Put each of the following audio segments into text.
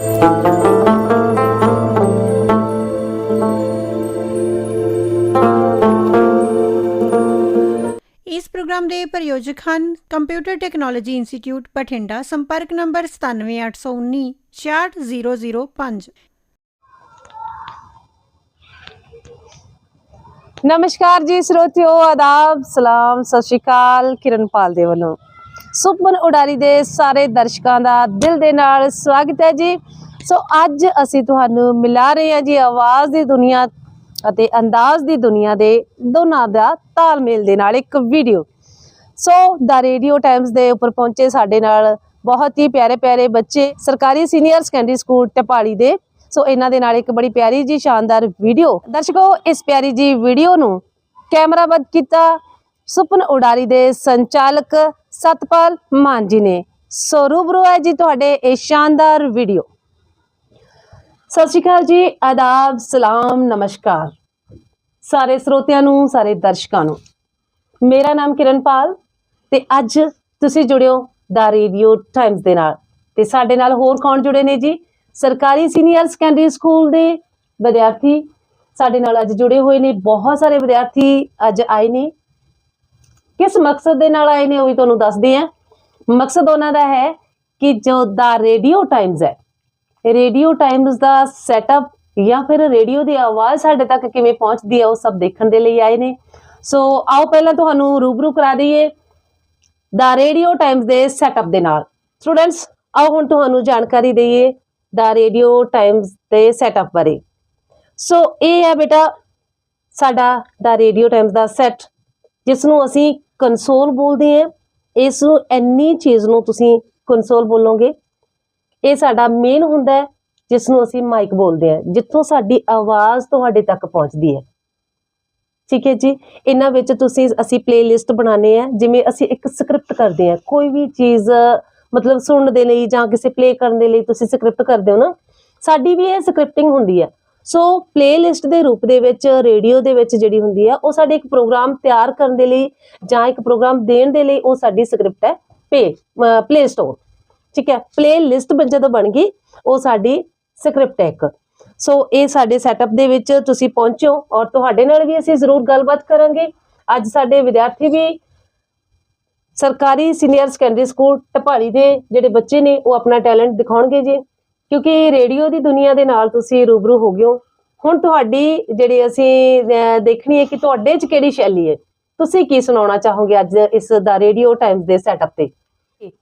ਇਸ ਪ੍ਰੋਗਰਾਮ ਦੇ ਪ੍ਰਯੋਜਕ ਹਨ ਕੰਪਿਊਟਰ ਟੈਕਨੋਲੋਜੀ ਇੰਸਟੀਚਿਊਟ ਬਠਿੰਡਾ, ਸੰਪਰਕ ਨੰਬਰ 97819 64005 ਨਮਸਕਾਰ ਜੀ, ਸਰੋਤਿਓ, ਆਦਾਬ, ਸਲਾਮ, ਸਤਿ ਸ਼੍ਰੀ ਅਕਾਲ, ਕਿਰਨਪਾਲ ਦੇ ਵੱਲੋਂ। ਸੁਪਨ ਉਡਾਰੀ ਦੇ ਸਾਰੇ ਦਰਸ਼ਕਾਂ ਦਾ ਦਿਲ ਦੇ ਨਾਲ ਸਵਾਗਤ ਹੈ ਜੀ। ਸੋ ਅੱਜ ਅਸੀਂ ਤੁਹਾਨੂੰ ਮਿਲਾ ਰਹੇ ਹਾਂ ਜੀ ਆਵਾਜ਼ ਦੀ ਦੁਨੀਆ ਅਤੇ ਅੰਦਾਜ਼ ਦੀ ਦੁਨੀਆ ਦੇ ਦੋਨਾਂ ਦਾ ਤਾਲਮੇਲ ਦੇ ਨਾਲ ਇੱਕ video. So the Radio Times ਦੇ ਉੱਪਰ ਪਹੁੰਚੇ ਸਾਡੇ ਨਾਲ ਬਹੁਤ ਹੀ ਪਿਆਰੇ ਪਿਆਰੇ ਬੱਚੇ ਸਰਕਾਰੀ ਸੀਨੀਅਰ ਸੈਕੰਡਰੀ ਸਕੂਲ ਟਪਾਲੀ ਦੇ। ਸੋ ਇਹਨਾਂ ਦੇ ਨਾਲ ਇੱਕ ਬੜੀ ਪਿਆਰੀ ਜੀ ਸ਼ਾਨਦਾਰ ਵੀਡੀਓ। ਦਰਸ਼ਕੋ, ਇਸ ਪਿਆਰੀ ਜੀ ਵੀਡੀਓ ਨੂੰ ਕੈਮਰਾਬੰਦ ਕੀਤਾ ਸੁਪਨ ਉਡਾਰੀ ਦੇ ਸੰਚਾਲਕ ਸਤਪਾਲ ਮਾਨ ਜੀ ਨੇ। ਸੋ ਰੂਬਰੂ ਹੈ ਜੀ ਤੁਹਾਡੇ ਇਹ ਸ਼ਾਨਦਾਰ ਵੀਡੀਓ। ਸਤਿ ਸ਼੍ਰੀ ਅਕਾਲ ਜੀ, ਆਦਾਬ, ਸਲਾਮ, ਨਮਸਕਾਰ। ਸਾਰੇ ਸਰੋਤਿਆਂ ਨੂੰ, ਸਾਰੇ ਦਰਸ਼ਕਾਂ ਨੂੰ। ਮੇਰਾ ਨਾਮ ਕਿਰਨਪਾਲ ਤੇ ਅੱਜ ਤੁਸੀਂ ਜੁੜਿਓ ਦਾ ਰੇਡੀਓ ਟਾਈਮਸ ਦੇ ਨਾਲ। ਤੇ ਸਾਡੇ ਨਾਲ ਹੋਰ ਕੌਣ ਜੁੜੇ ਨੇ ਜੀ? ਸਰਕਾਰੀ ਸੀਨੀਅਰ ਸੈਕੰਡਰੀ ਸਕੂਲ ਦੇ ਵਿਦਿਆਰਥੀ ਸਾਡੇ ਨਾਲ ਅੱਜ ਜੁੜੇ ਹੋਏ ਨੇ। ਬਹੁਤ ਸਾਰੇ ਵਿਦਿਆਰਥੀ ਅੱਜ ਆਏ ਨੇ। ਕਿਸ ਮਕਸਦ ਦੇ ਨਾਲ ਆਏ ਨੇ ਉਹ ਵੀ ਤੁਹਾਨੂੰ ਦੱਸਦੇ ਆ ਮਕਸਦ ਉਹਨਾਂ ਦਾ ਹੈ ਕਿ ਜੋ ਦਾ ਰੇਡੀਓ ਟਾਈਮਸ ਹੈ, ਰੇਡੀਓ ਟਾਈਮਸ ਦਾ ਸੈਟਅਪ ਜਾਂ ਫਿਰ ਰੇਡੀਓ ਦੀ ਆਵਾਜ਼ ਸਾਡੇ ਤੱਕ ਕਿਵੇਂ ਪਹੁੰਚਦੀ ਹੈ, ਉਹ ਸਭ ਦੇਖਣ ਦੇ ਲਈ ਆਏ ਨੇ। ਸੋ ਆਓ ਪਹਿਲਾਂ ਤੁਹਾਨੂੰ ਰੂਬਰੂ ਕਰਾ ਦਈਏ ਦਾ ਰੇਡੀਓ ਟਾਈਮਸ ਦੇ ਸੈਟਅਪ ਦੇ ਨਾਲ। ਸਟੂਡੈਂਟਸ ਆਓ ਹੁਣ ਤੁਹਾਨੂੰ ਜਾਣਕਾਰੀ ਦਈਏ ਦਾ ਰੇਡੀਓ ਟਾਈਮਸ ਦੇ ਸੈਟਅਪ ਬਾਰੇ। ਸੋ ਇਹ ਹੈ ਬੇਟਾ ਸਾਡਾ ਦਾ ਰੇਡੀਓ ਟਾਈਮਸ ਦਾ ਸੈਟ ਜਿਸ ਨੂੰ ਅਸੀਂ ਕੰਸੋਲ ਬੋਲਦੇ ਹਾਂ ਇਸ ਨੂੰ ਇੰਨੀ ਚੀਜ਼ ਨੂੰ ਤੁਸੀਂ ਕੰਸੋਲ ਬੋਲੋਗੇ, ਇਹ ਸਾਡਾ ਮੇਨ ਹੁੰਦਾ ਹੈ ਜਿਸ ਨੂੰ ਅਸੀਂ ਮਾਈਕ ਬੋਲਦੇ ਹਾਂ, ਜਿੱਥੋਂ ਸਾਡੀ ਆਵਾਜ਼ ਤੁਹਾਡੇ ਤੱਕ ਪਹੁੰਚਦੀ ਹੈ। ਠੀਕ ਹੈ ਜੀ? ਇਹਨਾਂ ਵਿੱਚ ਤੁਸੀਂ ਅਸੀਂ ਪਲੇਲਿਸਟ ਬਣਾਉਂਦੇ ਆ ਜਿਵੇਂ ਅਸੀਂ ਇੱਕ ਸਕ੍ਰਿਪਟ ਕਰਦੇ ਆ ਕੋਈ ਵੀ ਚੀਜ਼, ਮਤਲਬ ਸੁਣਨ ਦੇ ਲਈ ਜਾਂ ਕਿਸੇ ਪਲੇ ਕਰਨ ਦੇ ਲਈ ਤੁਸੀਂ ਸਕ੍ਰਿਪਟ ਕਰਦੇ ਹੋ ਨਾ, ਸਾਡੀ ਵੀ ਇਹ ਸਕ੍ਰਿਪਟਿੰਗ ਹੁੰਦੀ ਹੈ। ਸੋ ਪਲੇਲਿਸਟ ਦੇ ਰੂਪ ਦੇ ਵਿੱਚ ਰੇਡੀਓ ਦੇ ਵਿੱਚ ਜਿਹੜੀ ਹੁੰਦੀ ਆ ਉਹ ਸਾਡੇ ਇੱਕ ਪ੍ਰੋਗਰਾਮ ਤਿਆਰ ਕਰਨ ਦੇ ਲਈ ਜਾਂ ਇੱਕ ਪ੍ਰੋਗਰਾਮ ਦੇਣ ਦੇ ਲਈ ਉਹ ਸਾਡੀ ਸਕ੍ਰਿਪਟ ਹੈ ਪੇ ਪਲੇ ਸਟੋਰ ਠੀਕ ਹੈ? ਪਲੇ ਲਿਸਟ ਜਦੋਂ ਬਣ ਗਈ, ਉਹ ਸਾਡੀ ਸਕ੍ਰਿਪਟ ਹੈ ਇੱਕ। ਸੋ ਇਹ ਸਾਡੇ ਸੈਟਅਪ ਦੇ ਵਿੱਚ ਤੁਸੀਂ ਪਹੁੰਚੋ ਔਰ ਤੁਹਾਡੇ ਨਾਲ ਵੀ ਅਸੀਂ ਜ਼ਰੂਰ ਗੱਲਬਾਤ ਕਰਾਂਗੇ। ਅੱਜ ਸਾਡੇ ਵਿਦਿਆਰਥੀ ਵੀ ਸਰਕਾਰੀ ਸੀਨੀਅਰ ਸੈਕੰਡਰੀ ਸਕੂਲ ਟਪਾਲੀ ਦੇ ਜਿਹੜੇ ਬੱਚੇ ਨੇ, ਉਹ ਆਪਣਾ ਟੈਲੈਂਟ ਦਿਖਾਉਣਗੇ ਜੀ। ਕਿਉਂਕਿ ਰੇਡੀਓ ਦੀ ਦੁਨੀਆ ਦੇ ਨਾਲ ਤੁਸੀਂ ਰੂਬਰੂ ਹੋ ਗਏ ਹੋ। ਹੁਣ ਤੁਹਾਡੀ ਜਿਹੜੀ ਅਸੀਂ ਦੇਖਣੀ ਹੈ ਕਿ ਤੁਹਾਡੇ 'ਚ ਕਿਹੜੀ ਸ਼ੈਲੀ ਹੈ। ਤੁਸੀਂ ਕੀ ਸੁਣਾਉਣਾ ਚਾਹੋਗੇ ਅੱਜ ਇਸ ਦਾ ਰੇਡੀਓ ਟਾਈਮਸ ਦੇ ਸੈਟਅਪ ਤੇ?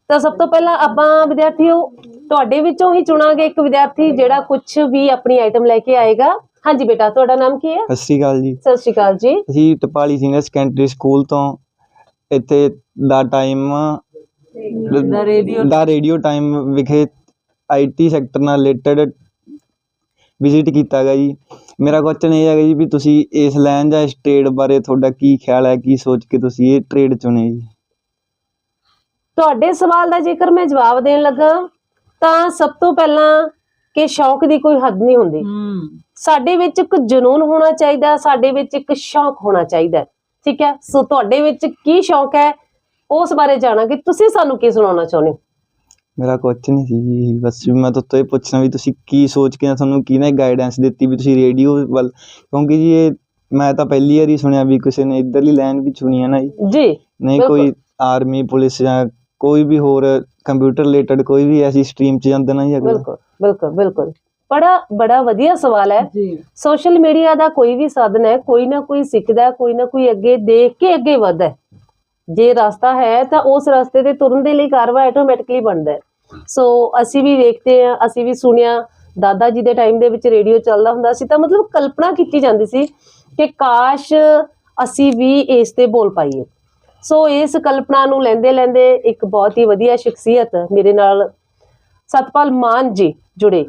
ਤਾਂ ਸਭ ਤੋਂ ਪਹਿਲਾਂ ਆਪਾਂ ਵਿਦਿਆਰਥੀਓ ਤੁਹਾਡੇ ਵਿੱਚੋਂ ਹੀ ਚੁਣਾਂਗੇ ਇੱਕ ਵਿਦਿਆਰਥੀ ਜਿਹੜਾ ਕੁਝ ਵੀ ਆਪਣੀ ਆਈਟਮ ਲੈ ਕੇ ਆਏਗਾ। ਹਾਂਜੀ ਬੇਟਾ ਤੁਹਾਡਾ ਨਾਮ ਕੀ ਹੈ? ਸਤਿ ਸ਼੍ਰੀ ਅਕਾਲ ਜੀ। ਸਤਿ ਸ਼੍ਰੀ ਅਕਾਲ ਜੀ। ਅਸੀਂ ਟਪਾਲੀ ਸੀਨੀਅਰ ਸੈਕੰਡਰੀ ਸਕੂਲ ਤੋਂ ਇੱਥੇ the time the radio the Radio Time ਵਿਖੇ ਆਈਟੀ ਸੈਕਟਰ ਨਾਲ ਰਿਲੇਟਡ ਵਿਜ਼ਿਟ ਕੀਤਾ ਗਿਆ ਜੀ। ਮੇਰਾ ਕੁਐਸਚਨ ਇਹ ਹੈਗਾ ਜੀ ਵੀ ਤੁਸੀਂ ਇਸ ਲਾਈਨ ਜਾਂ ਇਸ ਟ੍ਰੇਡ ਬਾਰੇ ਤੁਹਾਡਾ ਕੀ ਖਿਆਲ ਹੈ ਕੀ ਸੋਚ ਕੇ ਤੁਸੀਂ ਇਹ ਟ੍ਰੇਡ ਚੁਣੇ ਜੀ? ਤੁਹਾਡੇ ਸਵਾਲ ਦਾ ਜੇਕਰ ਮੈਂ ਜਵਾਬ ਦੇਣ ਲੱਗਾ ਤਾਂ ਸਭ ਤੋਂ ਪਹਿਲਾਂ ਕਿ ਸ਼ੌਕ ਦੀ ਕੋਈ ਹੱਦ ਨਹੀਂ ਹੁੰਦੀ। ਸਾਡੇ ਵਿੱਚ ਇੱਕ ਜਨੂਨ ਹੋਣਾ ਚਾਹੀਦਾ ਸਾਡੇ ਵਿੱਚ ਇੱਕ ਸ਼ੌਕ ਹੋਣਾ ਚਾਹੀਦਾ। ਠੀਕ ਹੈ? ਸੋ ਤੁਹਾਡੇ ਵਿੱਚ ਕੀ ਸ਼ੌਕ ਹੈ ਉਸ ਬਾਰੇ ਜਾਣਾਂਗੇ। ਤੁਸੀਂ ਸਾਨੂੰ ਕੀ ਸੁਣਾਉਣਾ ਚਾਹੁੰਦੇ ਹੋ? ਮੇਰਾ ਕੁਐਸਚਨ ਸੀ ਬਸ ਵੀ ਮੈਂ ਤੁਹਾਡੇ ਤੋਂ ਇਹ ਪੁੱਛਣਾ ਵੀ ਤੁਸੀਂ ਕੀ ਸੋਚ ਕੇ ਤੁਹਾਨੂੰ ਕਿਹਨੇ ਗਾਈਡੈਂਸ ਦਿੱਤੀ ਵੀ ਤੁਸੀਂ ਰੇਡੀਓ ਵੱਲ ਕਿਉਂਕਿ ਜੀ ਇਹ ਮੈਂ ਤਾਂ ਪਹਿਲੀ ਵਾਰੀ ਸੁਣਿਆ ਵੀ ਕਿਸੇ ਨੇ ਇੱਧਰਲੀ ਲਾਈਨ ਵੀ ਚੁਣੀ ਹੈ ਨਾ ਜੀ। ਜੀ ਨਹੀਂ। ਕੋਈ ਆਰਮੀ ਪੁਲਿਸ ਜਾਂ ਕੋਈ ਵੀ ਹੋਰ ਕੰਪਿਊਟਰ ਰਿਲੇਟਡ ਕੋਈ ਵੀ ਐਸੀ ਸਟਰੀਮ 'ਚ ਜਾਂਦਾ ਨਾ ਜੀ ਅਗਲਾ। ਬਿਲਕੁਲ ਬਿਲਕੁਲ ਬਿਲਕੁਲ। ਬੜਾ ਬੜਾ ਵਧੀਆ ਸਵਾਲ ਹੈ। ਸੋਸ਼ਲ ਮੀਡੀਆ ਦਾ ਕੋਈ ਵੀ ਸਾਧਨ ਹੈ ਕੋਈ ਨਾ ਕੋਈ ਸਿੱਖਦਾ ਕੋਈ ਨਾ ਕੋਈ ਅੱਗੇ ਦੇਖ ਕੇ ਅੱਗੇ ਵਧਦਾ ਜੇ ਰਸਤਾ ਹੈ ਤਾਂ ਉਸ ਰਸਤੇ ਤੇ ਤੁਰਨ ਦੇ ਲਈ ਕਾਰਵਾ ਆਟੋਮੈਟਿਕਲੀ ਬਣਦਾ ਹੈ। ਸੋ ਅਸੀਂ ਵੀ ਵੇਖਦੇ ਆ ਅਸੀਂ ਵੀ ਸੁਣਿਆ। ਦਾਦਾ ਜੀ ਦੇ ਟਾਈਮ ਦੇ ਵਿੱਚ ਰੇਡੀਓ ਚੱਲਦਾ ਹੁੰਦਾ ਸੀ ਤਾਂ ਮਤਲਬ ਕਲਪਨਾ ਕੀਤੀ ਜਾਂਦੀ ਸੀ ਕਿ ਕਾਸ਼ ਅਸੀਂ ਵੀ ਇਸ ਤੇ ਬੋਲ ਪਾਈਏ। ਸੋ ਇਸ ਕਲਪਨਾ ਨੂੰ ਲੈਂਦੇ ਲੈਂਦੇ ਇੱਕ ਬਹੁਤ ਹੀ ਵਧੀਆ ਸ਼ਖਸੀਅਤ ਮੇਰੇ ਨਾਲ ਸਤਪਾਲ ਮਾਨ ਜੀ ਜੁੜੇ।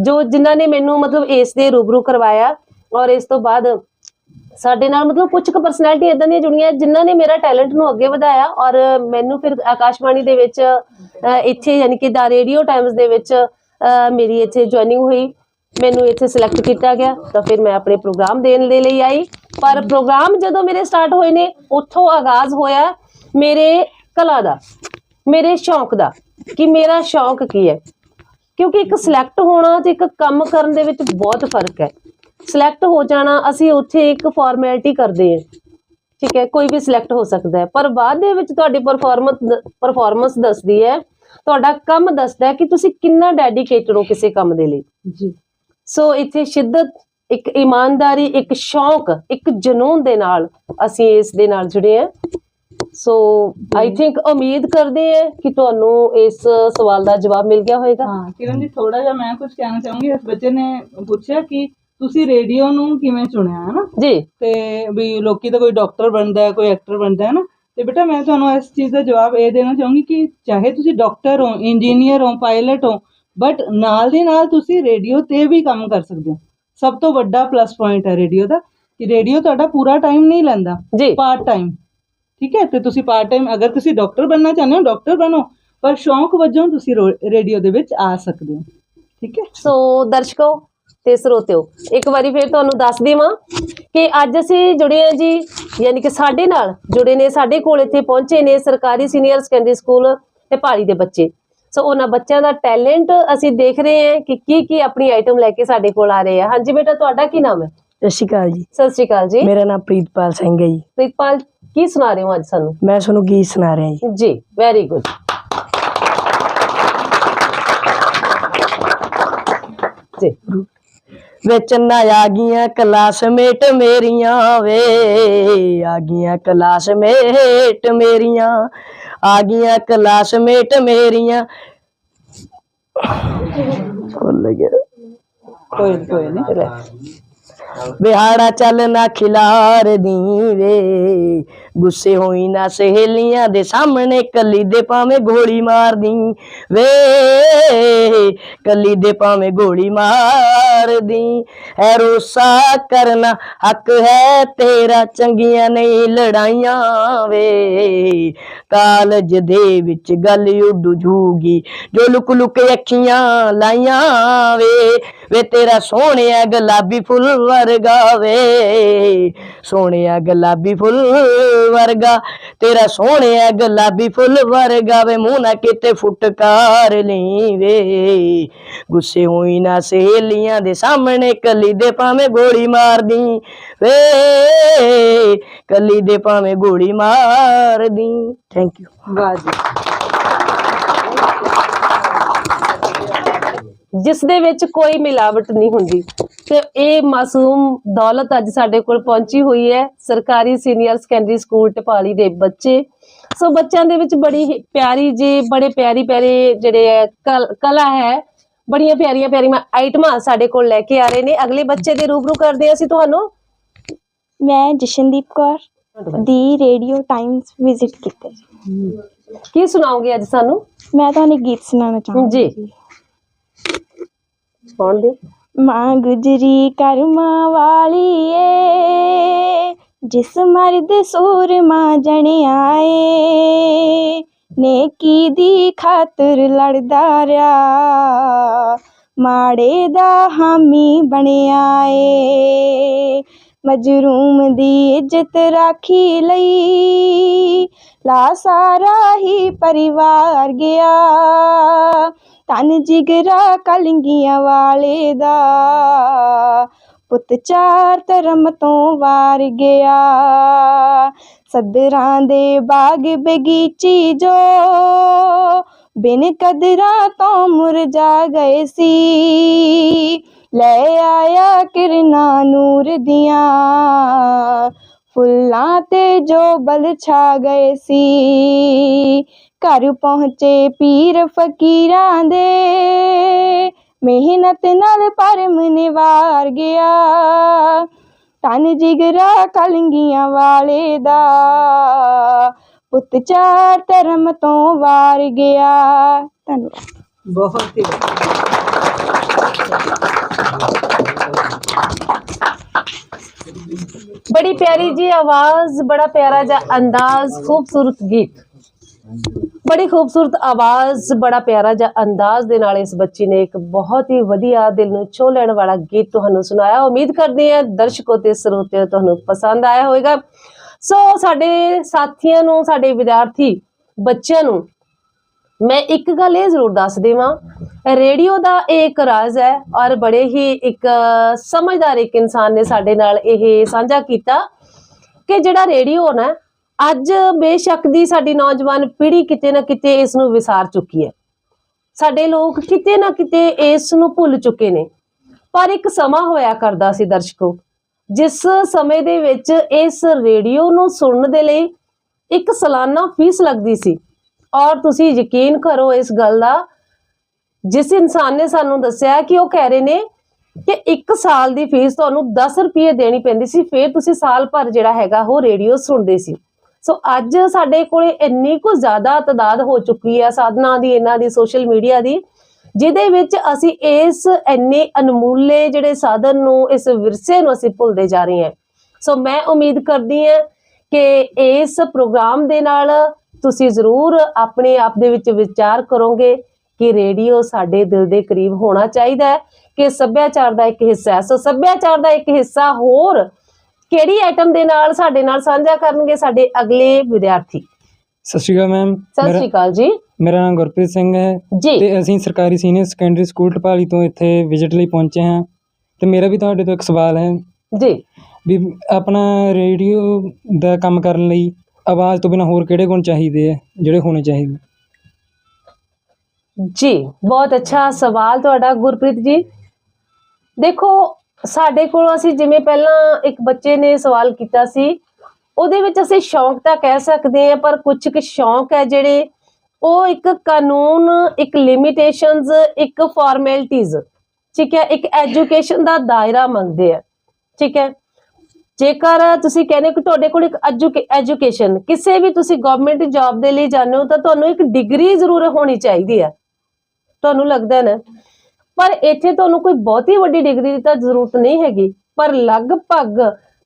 ਜੋ ਜਿਨ੍ਹਾਂ ਨੇ ਮੈਨੂੰ ਮਤਲਬ ਇਸ ਦੇ ਰੂਬਰੂ ਕਰਵਾਇਆ ਔਰ ਇਸ ਤੋਂ ਬਾਅਦ ਸਾਡੇ ਨਾਲ ਮਤਲਬ ਕੁਝ ਕੁ ਪਰਸਨੈਲਿਟੀ ਇਦਾਂ ਦੀਆਂ ਜੁੜੀਆਂ, ਜਿਨ੍ਹਾਂ ਨੇ ਮੇਰਾ ਟੈਲੈਂਟ ਨੂੰ ਅੱਗੇ ਵਧਾਇਆ ਔਰ ਮੈਨੂੰ ਫਿਰ ਆਕਾਸ਼ਵਾਣੀ ਦੇ ਵਿੱਚ ਇੱਥੇ ਯਾਨੀ ਕਿ ਦਾ ਰੇਡੀਓ ਟਾਈਮਸ ਦੇ ਵਿੱਚ ਮੇਰੀ ਇੱਥੇ ਜੁਆਇਨਿੰਗ ਹੋਈ। ਮੈਨੂੰ ਇੱਥੇ ਸਿਲੈਕਟ ਕੀਤਾ ਗਿਆ, ਤਾਂ ਫਿਰ ਮੈਂ ਆਪਣੇ ਪ੍ਰੋਗਰਾਮ ਦੇਣ ਦੇ ਲਈ ਆਈ। ਪਰ ਪ੍ਰੋਗਰਾਮ ਜਦੋਂ ਮੇਰੇ ਸਟਾਰਟ ਹੋਏ ਨੇ, ਉੱਥੋਂ ਆਗਾਜ਼ ਹੋਇਆ ਮੇਰੇ ਕਲਾ ਦਾ, ਮੇਰੇ ਸ਼ੌਂਕ ਦਾ, ਕਿ ਮੇਰਾ ਸ਼ੌਂਕ ਕੀ ਹੈ? ਕਿਉਂਕਿ ਇੱਕ ਸਿਲੈਕਟ ਹੋਣਾ ਤੇ ਇੱਕ ਕੰਮ ਕਰਨ ਦੇ ਵਿੱਚ ਬਹੁਤ ਫ਼ਰਕ ਹੈ। ਸਿਲੈਕਟ ਹੋ ਜਾਣਾ ਅਸੀਂ ਉੱਥੇ ਇੱਕ ਫਾਰਮੈਲਿਟੀ ਕਰਦੇ ਹਾਂ। ਠੀਕ ਹੈ ਕੋਈ ਵੀ ਸਿਲੈਕਟ ਹੋ ਸਕਦਾ ਹੈ। ਪਰ ਬਾਅਦ ਦੇ ਵਿੱਚ ਤੁਹਾਡੀ ਪਰਫਾਰਮੈਂਸ ਪਰਫਾਰਮੈਂਸ ਦੱਸਦੀ ਹੈ। ਤੁਹਾਡਾ ਕੰਮ ਦੱਸਦਾ ਹੈ ਕਿ ਤੁਸੀਂ ਕਿੰਨਾ ਡੈਡੀਕੇਟਡ ਹੋ ਕਿਸੇ ਕੰਮ ਦੇ ਲਈ। ਜੀ। ਸੋ ਇੱਥੇ ਸ਼ਿੱਦਤ ਇੱਕ ਇਮਾਨਦਾਰੀ ਇੱਕ ਸ਼ੌਂਕ ਇੱਕ ਜਨੂਨ ਦੇ ਨਾਲ ਅਸੀਂ ਇਸ ਦੇ ਨਾਲ ਜੁੜੇ ਹਾਂ। ਸੋ ਆਈ ਥਿੰਕ ਉਮੀਦ ਕਰਦੇ ਹਾਂ ਕਿ ਤੁਹਾਨੂੰ ਇਸ ਸਵਾਲ ਦਾ ਜਵਾਬ ਮਿਲ ਗਿਆ ਹੋਵੇਗਾ। ਹਾਂ ਕਿਰਨ ਜੀ ਥੋੜਾ ਜਿਹਾ ਮੈਂ ਕੁਝ ਕਹਿਣਾ ਚਾਹੂੰਗੀ। ਇਸ ਬੱਚੇ ਨੇ ਪੁੱਛਿਆ ਕਿ ਤੁਸੀਂ ਰੇਡੀਓ ਨੂੰ ਕਿਵੇਂ ਚੁਣਿਆ ਹੈ ਨਾ? ਜੀ। ਤੇ ਵੀ ਲੋਕੀ ਤਾਂ ਕੋਈ ਡਾਕਟਰ ਬਣਦਾ ਹੈ ਕੋਈ ਐਕਟਰ ਬਣਦਾ ਹੈ ਨਾ? ਤੇ ਬੇਟਾ ਮੈਂ ਤੁਹਾਨੂੰ ਇਸ ਚੀਜ਼ ਦਾ ਜਵਾਬ ਇਹ ਦੇਣਾ ਚਾਹੂੰਗੀ ਕਿ ਚਾਹੇ ਤੁਸੀਂ ਡਾਕਟਰ ਹੋ ਇੰਜੀਨੀਅਰ ਹੋ ਪਾਇਲਟ ਹੋ ਬਟ ਨਾਲ ਦੇ ਨਾਲ ਤੁਸੀਂ ਰੇਡੀਓ ਤੇ ਵੀ ਕੰਮ ਕਰ ਸਕਦੇ ਹੋ। ਸਭ ਤੋਂ ਵੱਡਾ ਪਲੱਸ ਪੁਆਇੰਟ ਹੈ ਰੇਡੀਓ ਦਾ ਕਿ ਰੇਡੀਓ ਤੁਹਾਡਾ ਪੂਰਾ ਟਾਈਮ ਨਹੀਂ ਲੈਂਦਾ ਜੀ। Part time. ਠੀਕ ਹੈ? ਤੇ ਤੁਸੀਂ ਪਾਰਟ ਟਾਈਮ ਅਗਰ ਤੁਸੀਂ ਡਾਕਟਰ ਬਣਨਾ ਚਾਹੁੰਦੇ ਹੋ ਡਾਕਟਰ ਬਣੋ ਪਰ ਸ਼ੌਂਕ ਵਜੋਂ ਤੁਸੀਂ ਰੇਡੀਓ ਦੇ ਵਿੱਚ ਆ ਸਕਦੇ ਹੋ। ਠੀਕ ਹੈ? ਸੋ ਦਰਸ਼ਕੋ ਤੇ ਸਰੋਤਿਓ। ਇੱਕ ਵਾਰੀ ਫਿਰ ਤੁਹਾਨੂੰ ਦੱਸ ਦੇਵਾਂ ਕਿ ਅੱਜ ਅਸੀਂ ਜੁੜੇ ਹਾਂ ਜੀ ਯਾਨੀ ਕਿ ਸਾਡੇ ਨਾਲ ਜੁੜੇ ਨੇ ਸਾਡੇ ਕੋਲ ਇੱਥੇ ਪਹੁੰਚੇ ਨੇ ਸਰਕਾਰੀ ਸੀਨੀਅਰ ਸੈਕੰਡਰੀ ਸਕੂਲ ਤੇ ਪਾਲੀ ਦੇ ਬੱਚੇ। ਸੋ ਉਹਨਾਂ ਬੱਚਿਆਂ ਦਾ ਟੈਲੈਂਟ ਅਸੀਂ ਦੇਖ ਰਹੇ ਹਾਂ ਕਿ ਕੀ ਕੀ ਆਪਣੀ ਆਈਟਮ ਲੈ ਕੇ ਸਾਡੇ ਕੋਲ ਆ ਰਹੇ ਆ। ਹਾਂਜੀ ਬੇਟਾ ਤੁਹਾਡਾ ਕੀ ਨਾਮ ਹੈ? ਸਤਿ ਸ਼੍ਰੀ ਅਕਾਲ ਜੀ। ਸਤਿ ਸ਼੍ਰੀ ਅਕਾਲ ਜੀ। ਮੇਰਾ ਨਾਮ ਪ੍ਰੀਤਪਾਲ ਸਿੰਘ ਹੈ ਜੀ। ਪ੍ਰੀਤਪਾਲ ਕੀ ਸੁਣਾ ਰਹੇ ਹੋ ਅੱਜ ਸਾਨੂੰ? ਮੈਂ ਤੁਹਾਨੂੰ ਗੀਤ ਸੁਣਾ ਰਿਹਾ ਜੀ। ਜੀ ਵੈਰੀ ਗੁੱਡ ਜੀ। ਵਿੱਚ ਨਾ ਆ ਗਈਆਂ ਕਲਾਸਮੇਟ ਮੇਰੀਆਂ ਵੇ ਆ ਗਈਆਂ ਕਲਾਸਮੇਟ ਮੇਰੀਆਂ ਆ ਗਈਆਂ ਕਲਾਸਮੇਟ ਮੇਰੀਆਂ। ਭੁੱਲ ਗਿਆ। ਕੋਈ ਕੋਈ ਨਹੀਂ ਵਿਹਾੜਾ ਚੱਲ ਨਾ ਖਿਲਾਰ ਦੀ ਵੇ ਗੁੱਸੇ ਹੋਈ ਨਾ ਸਹੇਲੀਆਂ ਦੇ ਸਾਹਮਣੇ ਕੱਲੀ ਦੇ ਭਾਵੇਂ ਗੋਲੀ ਮਾਰਦੀ। ਵੇ, ਕੱਲੀ ਦੇ ਭਾਵੇਂ ਗੋਲੀ ਮਾਰਦੀ। ਐ ਰੋਸਾ ਕਰਨਾ ਹੱਕ ਹੈ ਤੇਰਾ, ਚੰਗੀਆਂ ਨਹੀਂ ਲੜਾਈਆਂ ਵੇ। ਕਾਲਜ ਦੇ ਵਿੱਚ ਗੱਲ ਉੱਡ ਜੂਗੀ, ਜੋ ਲੁਕ ਲੁਕ ਅੱਖੀਆਂ ਲਾਈਆਂ ਵੇ। ਵੇ, ਤੇਰਾ ਸੋਹਣਿਆ ਗੁਲਾਬੀ ਫੁੱਲ ਵਰਗਾ ਵੇ। ਸੋਹਣਿਆ ਗੁਲਾਬੀ ਫੁੱਲ ਵਰਗਾ ਤੇਰਾ ਸੋਹਣਿਆ ਗੁਲਾਬੀ ਫੁੱਲ ਵਰਗਾ ਵੇ ਮੂੰਹ ਨਾ ਕਿਤੇ ਫੁਟਕਾਰ ਲਈ ਵੇ ਗੁੱਸੇ ਹੋਈ ਨਾ ਸਹੇਲੀਆਂ ਦੇ ਸਾਹਮਣੇ ਕੱਲੀ ਦੇ ਭਾਵੇਂ ਗੋਲੀ ਮਾਰਦੀ ਵੇ। ਕੱਲੀ ਦੇ ਭਾਵੇਂ ਗੋਲੀ ਮਾਰਦੀ। ਥੈਂਕ ਯੂ ਵਾਹ ਜੀ। ਜਿਸ ਦੇ ਵਿੱਚ ਕੋਈ ਮਿਲਾਵਟ ਨਹੀਂ ਹੁੰਦੀ। ਤੇ ਇਹ ਮਾਸੂਮ ਦੌਲਤ ਅੱਜ ਸਾਡੇ ਕੋਲ ਪਹੁੰਚੀ ਹੋਈ ਹੈ ਸਰਕਾਰੀ ਸੀਨੀਅਰ ਸੈਕੰਡਰੀ ਸਕੂਲ ਟਪਾਲੀ ਦੇ ਬੱਚੇ। ਸੋ ਬੱਚਿਆਂ ਦੇ ਵਿੱਚ ਬੜੀ ਪਿਆਰੀ ਜੀ ਬੜੇ ਪਿਆਰੀ ਪਿਆਰੇ ਜਿਹੜੇ ਹੈ ਕਲ- ਹੈ। ਬੜੀਆਂ ਪਿਆਰੀਆਂ ਪਿਆਰੀਆਂ ਆਈਟਮਾਂ ਸਾਡੇ ਕੋਲ ਲੈ ਕੇ ਆ ਰਹੇ ਨੇ। ਅਗਲੇ ਬੱਚੇ ਦੇ ਰੂਬਰੂ ਕਰਦੇ ਹਾਂ ਅਸੀਂ ਤੁਹਾਨੂੰ। ਮੈਂ Jashandeep Kaur the Radio Times visit ਕੀਤਾ। ਕੀ ਸੁਣਾਓਗੇ ਅੱਜ ਸਾਨੂੰ? ਮੈਂ ਤੁਹਾਨੂੰ ਗੀਤ ਸੁਣਾਉਣਾ ਚਾਹੁੰਦੀ ਜੀ ਕੌਣ ਦੇ ਮਾਂ ਗੁਜਰੀ ਕਰਮਾਂ ਵਾਲੀ ਏ ਜਿਸ ਮਰਦ ਸੂਰਮਾ ਜਣਿਆ ਏ ਨੇਕੀ ਦੀ ਖਾਤਰ ਲੜਦਾ ਰਿਆ, ਮਾੜੇ ਦਾ ਹਾਮੀ ਬਣਿਆ ਏ ਮਜਰੂਮ ਦੀ ਇੱਜ਼ਤ ਰਾਖੀ ਲਈ ਲਾ ਸਾਰਾ ਹੀ ਪਰਿਵਾਰ ਗਿਆ। ਤਨ ਜਿਗਰਾ ਕਲੰਗੀਆਂ ਵਾਲੇ ਦਾ। ਪੁੱਤ ਚਾਰ ਧਰਮ ਤੋਂ ਵਾਰ ਗਿਆ। ਸਦਰਾਂ ਦੇ ਬਾਗ ਬਗੀਚੀ ਜੋ ਬਿਨ ਕਦਰਾਂ ਤੋਂ ਮੁਰਝਾ ਗਏ ਸੀ। ਲੈ ਆਇਆ ਕਿਰਨਾਂ ਨੂਰ ਦੀਆਂ। ਫੁੱਲਾਂ ਤੇ ਜੋ ਬਲ ਛਾ ਗਏ ਸੀ, ਘਰ ਪਹੁੰਚੇ ਪੀਰ ਫਕੀਰਾਂ ਦੇ। ਮਿਹਨਤ ਨਾਲ ਪਰਮ ਨਿਵਾਰ ਗਿਆ ਤਨ ਜਿਗਰਾ ਕਲੰਗੀਆਂ ਵਾਲੇ ਦਾ। ਪੁੱਤ ਚਾਰ ਧਰਮ ਤੋਂ ਵਾਰ ਗਿਆ। ਧੰਨਵਾਦ। ਬਹੁਤ ਹੀ ਬੜੀ ਪਿਆਰੀ ਜੀ ਆਵਾਜ਼, ਬੜਾ ਪਿਆਰਾ ਜਿਹਾ ਅੰਦਾਜ਼, ਖੂਬਸੂਰਤ ਗੀਤ। ਬੜੀ ਖੂਬਸੂਰਤ ਆਵਾਜ਼, ਬੜਾ ਪਿਆਰਾ ਜਿਹਾ ਅੰਦਾਜ਼ ਦੇ ਨਾਲ ਇਸ ਬੱਚੀ ਨੇ ਇੱਕ ਬਹੁਤ ਹੀ ਵਧੀਆ ਦਿਲ ਨੂੰ ਛੋਹ ਲੈਣ ਵਾਲਾ ਗੀਤ ਤੁਹਾਨੂੰ ਸੁਣਾਇਆ। ਉਮੀਦ ਕਰਦੇ ਹਾਂ ਦਰਸ਼ਕੋ ਤੇ ਸਰੋਤਿਆਂ ਤੁਹਾਨੂੰ ਪਸੰਦ ਆਇਆ ਹੋਵੇਗਾ। ਸੋ ਸਾਡੇ ਸਾਥੀਆਂ ਨੂੰ, ਸਾਡੇ ਵਿਦਿਆਰਥੀ ਬੱਚਿਆਂ ਨੂੰ ਮੈਂ ਇੱਕ ਗੱਲ ਇਹ ਜ਼ਰੂਰ ਦੱਸ ਦੇਵਾਂ, ਰੇਡੀਓ ਦਾ ਇਹ ਇੱਕ ਰਾਜ਼ ਹੈ ਔਰ ਬੜੇ ਹੀ ਇੱਕ ਸਮਝਦਾਰ ਇੱਕ ਇਨਸਾਨ ਨੇ ਸਾਡੇ ਨਾਲ ਇਹ ਸਾਂਝਾ ਕੀਤਾ ਕਿ ਜਿਹੜਾ ਰੇਡੀਓ ਨਾ, ਅੱਜ ਬੇਸ਼ੱਕ ਦੀ ਸਾਡੀ ਨੌਜਵਾਨ ਪੀੜ੍ਹੀ ਕਿਤੇ ਨਾ ਕਿਤੇ ਇਸ ਨੂੰ ਵਿਸਾਰ ਚੁੱਕੀ ਹੈ। ਸਾਡੇ ਲੋਕ ਕਿਤੇ ਨਾ ਕਿਤੇ ਇਸ ਨੂੰ ਭੁੱਲ ਚੁੱਕੇ ਨੇ। ਪਰ ਇੱਕ ਸਮਾਂ ਹੋਇਆ ਕਰਦਾ ਸੀ ਦਰਸ਼ਕੋ, ਜਿਸ ਸਮੇਂ ਦੇ ਵਿੱਚ ਇਸ ਰੇਡੀਓ ਨੂੰ ਸੁਣਨ ਦੇ ਲਈ ਇੱਕ ਸਾਲਾਨਾ ਫੀਸ ਲੱਗਦੀ ਸੀ। ਔਰ ਤੁਸੀਂ ਯਕੀਨ ਕਰੋ ਇਸ ਗੱਲ ਦਾ, ਜਿਸ ਇਨਸਾਨ ਨੇ ਸਾਨੂੰ ਦੱਸਿਆ ਕਿ ਉਹ ਕਹਿ ਰਹੇ ਨੇ ਕਿ 1 ਸਾਲ ਦੀ ਫੀਸ ਤੁਹਾਨੂੰ 10 ਰੁਪਏ ਦੇਣੀ ਪੈਂਦੀ ਸੀ, ਫਿਰ ਤੁਸੀਂ ਸਾਲ ਭਰ ਜਿਹੜਾ ਹੈਗਾ ਉਹ ਰੇਡੀਓ ਸੁਣਦੇ ਸੀ। ਸੋ ਅੱਜ ਸਾਡੇ ਕੋਲੇ ਇੰਨੀ ਕੁ ਜ਼ਿਆਦਾ ਤਦਾਦ ਹੋ ਚੁੱਕੀ ਹੈ ਸਾਧਨਾਂ ਦੀ, ਇਹਨਾਂ ਦੀ, ਸੋਸ਼ਲ ਮੀਡੀਆ ਦੀ, ਜਿਹਦੇ ਵਿੱਚ ਅਸੀਂ ਇਸ ਇੰਨੇ ਅਨਮੁੱਲੇ ਜਿਹੜੇ ਸਾਧਨ ਨੂੰ, ਇਸ ਵਿਰਸੇ ਨੂੰ ਅਸੀਂ ਭੁੱਲਦੇ ਜਾ ਰਹੇ ਹਾਂ। ਸੋ ਮੈਂ ਉਮੀਦ ਕਰਦੀ ਹਾਂ ਕਿ ਇਸ ਪ੍ਰੋਗਰਾਮ ਦੇ ਨਾਲ ਤੁਸੀਂ ਜ਼ਰੂਰ ਆਪਣੇ ਆਪ ਦੇ ਵਿੱਚ ਵਿਚਾਰ ਕਰੋਗੇ ਕਿ ਰੇਡੀਓ ਸਾਡੇ ਦਿਲ ਦੇ ਕਰੀਬ ਹੋਣਾ ਚਾਹੀਦਾ ਹੈ ਕਿ ਸੱਭਿਆਚਾਰ ਦਾ ਇੱਕ ਹਿੱਸਾ ਹੈ। ਸੋ ਸੱਭਿਆਚਾਰ ਦਾ ਇੱਕ ਹਿੱਸਾ ਹੋਰ ਕਿਹੜੀ ਆਈਟਮ ਦੇ ਨਾਲ ਸਾਡੇ ਨਾਲ ਸਾਂਝਾ ਕਰਨਗੇ ਸਾਡੇ ਅਗਲੇ ਵਿਦਿਆਰਥੀ? ਸਤਿ ਸ਼੍ਰੀ ਅਕਾਲ ਮੈਮ ਸਤਿ ਸ਼੍ਰੀ ਅਕਾਲ ਜੀ। ਮੇਰਾ ਨਾਮ ਗੁਰਪ੍ਰੀਤ ਸਿੰਘ ਹੈ ਜੀ। ਤੇ ਅਸੀਂ ਸਰਕਾਰੀ ਸੀਨੀਅਰ ਸੈਕੰਡਰੀ ਸਕੂਲ ਟਪਾਲੀ ਤੋਂ ਇੱਥੇ ਵਿਜ਼ਿਟ ਲਈ ਪਹੁੰਚੇ ਹਾਂ। ਤੇ ਮੇਰਾ ਵੀ ਤੁਹਾਡੇ ਤੋਂ ਇੱਕ ਸਵਾਲ ਹੈ ਜੀ। ਵੀ ਆਪਣਾ ਰੇਡੀਓ ਦਾ ਕੰਮ ਕਰਨ ਲਈ ਆਵਾਜ਼ ਤੋਂ ਬਿਨਾ ਹੋਰ ਕਿਹੜੇ ਗੁਣ ਚਾਹੀਦੇ ਆ, ਜਿਹੜੇ ਹੋਣੇ ਚਾਹੀਦੇ? ਜੀ, ਬਹੁਤ ਅੱਛਾ ਸਵਾਲ ਤੁਹਾਡਾ ਗੁਰਪ੍ਰੀਤ ਜੀ। ਦੇਖੋ, ਸਾਡੇ ਕੋਲ ਅਸੀਂ ਜਿਵੇਂ ਪਹਿਲਾਂ ਇੱਕ ਬੱਚੇ ਨੇ ਸਵਾਲ ਕੀਤਾ ਸੀ, ਉਹਦੇ ਵਿੱਚ ਅਸੀਂ ਸ਼ੌਂਕ ਤਾਂ ਕਹਿ ਸਕਦੇ ਹਾਂ, ਪਰ ਕੁਝ ਕੁ ਸ਼ੌਂਕ ਹੈ ਜਿਹੜੇ ਉਹ ਇੱਕ ਕਾਨੂੰਨ, ਇੱਕ ਲਿਮਿਟੇਸ਼ਨਸ ਇੱਕ ਫਾਰਮੈਲਿਟੀਜ਼ ਠੀਕ ਹੈ, ਇੱਕ ਐਜੂਕੇਸ਼ਨ ਦਾ ਦਾਇਰਾ ਮੰਗਦੇ ਆ, ਠੀਕ ਹੈ। ਜੇਕਰ ਤੁਸੀਂ ਕਹਿੰਦੇ ਹੋ ਕਿ ਤੁਹਾਡੇ ਕੋਲ ਇੱਕ ਐਜੂਕੇਸ਼ਨ ਕਿਸੇ ਵੀ ਤੁਸੀਂ ਗਵਰਨਮੈਂਟ ਜੌਬ ਦੇ ਲਈ ਜਾਂਦੇ ਹੋ ਤਾਂ ਤੁਹਾਨੂੰ ਇੱਕ ਡਿਗਰੀ ਜ਼ਰੂਰ ਹੋਣੀ ਚਾਹੀਦੀ ਹੈ। ਤੁਹਾਨੂੰ ਲੱਗਦਾ ਨਾ? ਪਰ ਇੱਥੇ ਤੁਹਾਨੂੰ ਕੋਈ ਬਹੁਤੀ ਵੱਡੀ ਡਿਗਰੀ ਦੀ ਤਾਂ ਜ਼ਰੂਰਤ ਨਹੀਂ ਹੈਗੀ। ਪਰ ਲਗਭਗ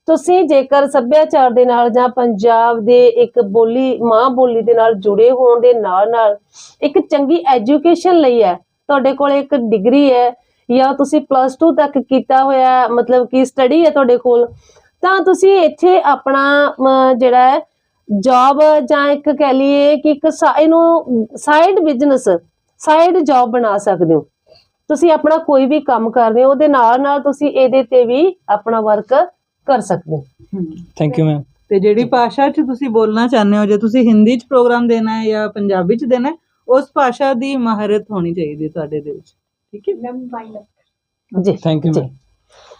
ਤੁਸੀਂ ਜੇਕਰ ਸੱਭਿਆਚਾਰ ਦੇ ਨਾਲ ਜਾਂ ਪੰਜਾਬ ਦੇ ਇੱਕ ਬੋਲੀ, ਮਾਂ ਬੋਲੀ ਦੇ ਨਾਲ ਜੁੜੇ ਹੋਣ ਦੇ ਨਾਲ ਨਾਲ ਇੱਕ ਚੰਗੀ ਐਜੂਕੇਸ਼ਨ ਲਈ ਹੈ, ਤੁਹਾਡੇ ਕੋਲ ਇੱਕ ਡਿਗਰੀ ਹੈ ਜਾਂ ਤੁਸੀਂ ਪਲੱਸ 2 ਤੱਕ ਕੀਤਾ ਹੋਇਆ ਮਤਲਬ ਕਿ ਸਟੱਡੀ ਹੈ ਤੁਹਾਡੇ ਕੋਲ ਤਾਂ ਤੁਸੀਂ ਇੱਥੇ ਆਪਣਾ ਜਿਹੜਾ ਹੈ ਜੌਬ ਜਾਂ ਇੱਕ ਕਹਿ ਲਈਏ ਕਿ ਇੱਕ ਇਹਨੂੰ ਸਾਈਡ ਬਿਜ਼ਨਸ ਸਾਈਡ ਜੌਬ ਬਣਾ ਸਕਦੇ ਹੋ। ਤੁਸੀਂ ਆਪਣਾ ਕੋਈ ਵੀ ਕੰਮ ਕਰ ਰਹੇ ਹੋ ਉਹਦੇ ਨਾਲ ਨਾਲ ਤੁਸੀਂ ਇਹਦੇ ਤੇ ਵੀ ਆਪਣਾ ਵਰਕ ਕਰ ਸਕਦੇ ਹੋ। ਥੈਂਕ ਯੂ ਮੈਮ ਤੇ ਜਿਹੜੀ ਭਾਸ਼ਾ 'ਚ ਤੁਸੀਂ ਬੋਲਣਾ ਚਾਹੁੰਦੇ ਹੋ ਜੇ ਤੁਸੀਂ ਹਿੰਦੀ 'ਚ ਪ੍ਰੋਗਰਾਮ ਦੇਣਾ ਹੈ ਜਾਂ ਪੰਜਾਬੀ 'ਚ ਦੇਣਾ ਹੈ ਉਸ ਭਾਸ਼ਾ ਦੀ ਮਹਾਰਤ ਹੋਣੀ ਚਾਹੀਦੀ ਹੈ ਤੁਹਾਡੇ ਦੇ ਵਿੱਚ ਠੀਕ ਹੈ? ਜੀ ਥੈਂਕ ਯੂ ਮੈਮ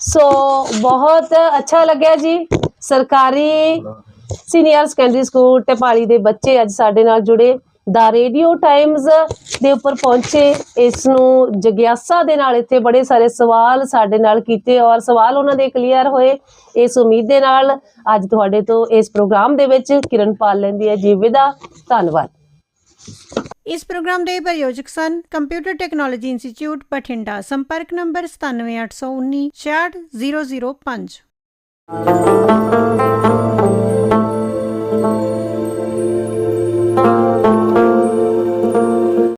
ਸੋ ਬਹੁਤ ਅੱਛਾ ਲੱਗਿਆ ਜੀ। ਸਰਕਾਰੀ ਸੀਨੀਅਰ ਸੈਕੰਡਰੀ ਸਕੂਲ ਟਪਾਲੀ ਦੇ ਬੱਚੇ ਅੱਜ ਸਾਡੇ ਨਾਲ ਜੁੜੇ। ਦਾ ਰੇਡੀਓ ਟਾਈਮਜ਼ ਦੇ ਉੱਪਰ ਪਹੁੰਚੇ। ਇਸ ਨੂੰ ਜਗਿਆਸਾ ਦੇ ਨਾਲ ਇੱਥੇ ਬੜੇ ਸਾਰੇ ਸਵਾਲ ਸਾਡੇ ਨਾਲ ਕੀਤੇ ਔਰ ਸਵਾਲ ਉਹਨਾਂ ਦੇ ਕਲੀਅਰ ਹੋਏ। ਇਸ ਉਮੀਦ ਦੇ ਨਾਲ ਅੱਜ ਤੁਹਾਡੇ ਤੋਂ ਇਸ ਪ੍ਰੋਗਰਾਮ ਦੇ ਵਿੱਚ ਕਿਰਨ ਪਾਲ ਲੈਂਦੀ ਹੈ। ਜੀ ਵਿਦਾ। ਧੰਨਵਾਦ। ਇਸ ਪ੍ਰੋਗਰਾਮ ਦੇ ਪ੍ਰਯੋਜਕ ਸਨ ਕੰਪਿਊਟਰ ਟੈਕਨੋਲੋਜੀ ਇੰਸਟੀਚਿਊਟ ਬਠਿੰਡਾ। ਸੰਪਰਕ ਨੰਬਰ 97819 66005